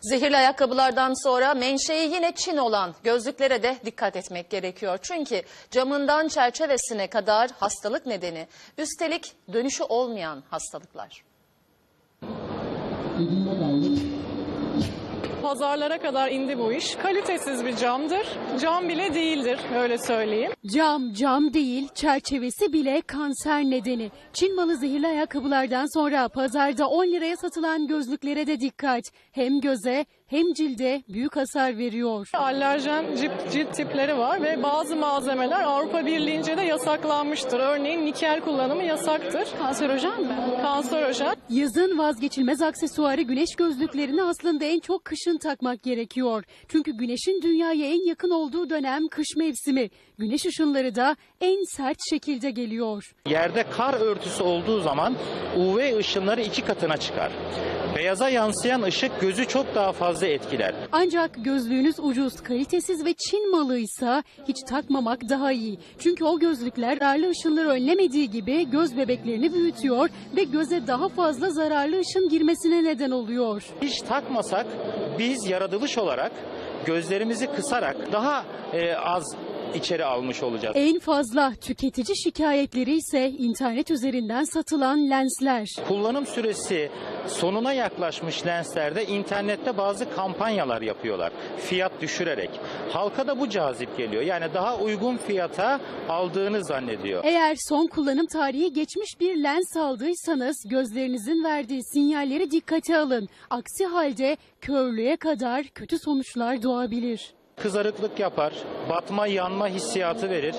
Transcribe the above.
Zehirli ayakkabılardan sonra menşei yine Çin olan gözlüklere de dikkat etmek gerekiyor. Çünkü camından çerçevesine kadar hastalık nedeni, üstelik dönüşü olmayan hastalıklar. Pazarlara kadar indi bu iş. Kalitesiz bir camdır. Cam bile değildir öyle söyleyeyim. Cam cam değil, çerçevesi bile kanser nedeni. Çin malı zehirli ayakkabılardan sonra pazarda 10 liraya satılan gözlüklere de dikkat. Hem göze hem cilde büyük hasar veriyor. Alerjen cilt, cilt tipleri var ve bazı malzemeler Avrupa Birliği'nce de yasaklanmıştır. Örneğin nikel kullanımı yasaktır. Kanserojen mi? Kanserojen. Yazın vazgeçilmez aksesuarı güneş gözlüklerini aslında en çok kışın takmak gerekiyor. Çünkü güneşin dünyaya en yakın olduğu dönem kış mevsimi. Güneş ışınları da en sert şekilde geliyor. Yerde kar örtüsü olduğu zaman UV ışınları iki katına çıkar. Beyaza yansıyan ışık gözü çok daha fazla etkiler. Ancak gözlüğünüz ucuz, kalitesiz ve Çin malıysa hiç takmamak daha iyi. Çünkü o gözlükler zararlı ışınları önlemediği gibi göz bebeklerini büyütüyor ve göze daha fazla zararlı ışın girmesine neden oluyor. Hiç takmasak biz yaratılış olarak gözlerimizi kısarak daha e, az içeri almış olacağız. En fazla tüketici şikayetleri ise internet üzerinden satılan lensler. Kullanım süresi sonuna yaklaşmış lenslerde internette bazı kampanyalar yapıyorlar. Fiyat düşürerek. Halka da bu cazip geliyor. Yani daha uygun fiyata aldığını zannediyor. Eğer son kullanım tarihi geçmiş bir lens aldıysanız gözlerinizin verdiği sinyalleri dikkate alın. Aksi halde körlüğe kadar kötü sonuçlar doğabilir. Kızarıklık yapar, batma yanma hissiyatı verir.